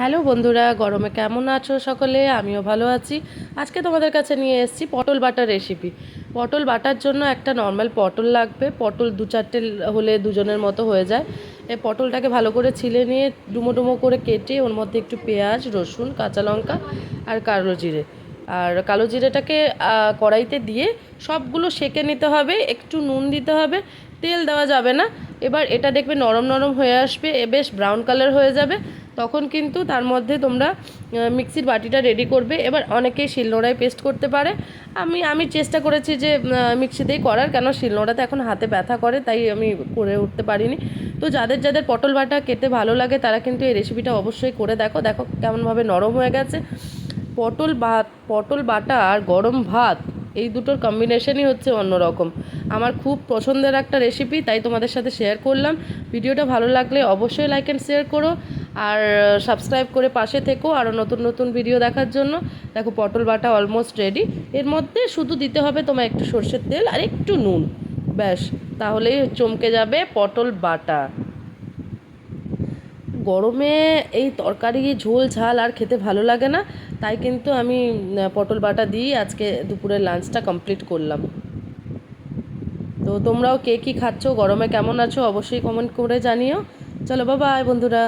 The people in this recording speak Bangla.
হ্যালো বন্ধুরা, গরমে কেমন আছো সকলে? আমিও ভালো আছি। আজকে তোমাদের কাছে নিয়ে এসেছি পটল বাটার রেসিপি পটল বাটার জন্য একটা নর্মাল পটল লাগবে। পটল দু চারটে হলে দুজনের মতো হয়ে যায়। এ পটলটাকে ভালো করে ছিলে নিয়ে ডুমো ডুমো করে কেটে ওর মধ্যে একটু পেঁয়াজ, রসুন, কাঁচা লঙ্কা আর কালো জিরে। আর কালো জিরেটাকে কড়াইতে দিয়ে সবগুলো সেকে নিতে হবে। একটু নুন দিতে হবে। তেল দেওয়া যাবে না। এবার এটা দেখবে নরম নরম হয়ে আসবে, এ বেশ ব্রাউন কালার হয়ে যাবে। তখন কিন্তু তার মধ্যে তোমরা মিক্সির বাটিটা রেডি করবে। এবার অনেকেই শিলনোড়ায় পেস্ট করতে পারে। আমি আমি চেষ্টা করেছি যে মিক্সিতেই করার, কেন শিলনোড়াতে এখন হাতে ব্যথা করে, তাই আমি করে উঠতে পারিনি। তো যাদের যাদের পটল বাটা খেতে ভালো লাগে, তারা কিন্তু এই রেসিপিটা অবশ্যই করে দেখো। দেখো কেমনভাবে নরম হয়ে গেছে। পটল ভাত পটল বাটা আর গরম ভাত এই দুটোর কম্বিনেশনই হচ্ছে অন্যরকম। আমার খুব পছন্দের একটা রেসিপি তাই তোমাদের সাথে শেয়ার করলাম। ভিডিওটা ভালো লাগলে অবশ্যই লাইক অ্যান্ড শেয়ার করো। আর সাবস্ক্রাইব করে পাশে থেকো আরও নতুন নতুন ভিডিও দেখার জন্য। দেখো, পটল বাটা অলমোস্ট রেডি এর মধ্যে শুধু দিতে হবে তোমার একটু সর্ষের তেল আর একটু নুন। ব্যাস, তাহলেই চমকে যাবে পটল বাটা। গরমে এই তরকারি, ঝোল, ঝাল আর খেতে ভালো লাগে না। তাই কিন্তু আমি পটল বাটা দিয়েই আজকে দুপুরের লাঞ্চটা কমপ্লিট করলাম। তো তোমরাও কে কী খাচ্ছ, গরমে কেমন আছো অবশ্যই কমেন্ট করে জানিও। চলো বাবা বন্ধুরা।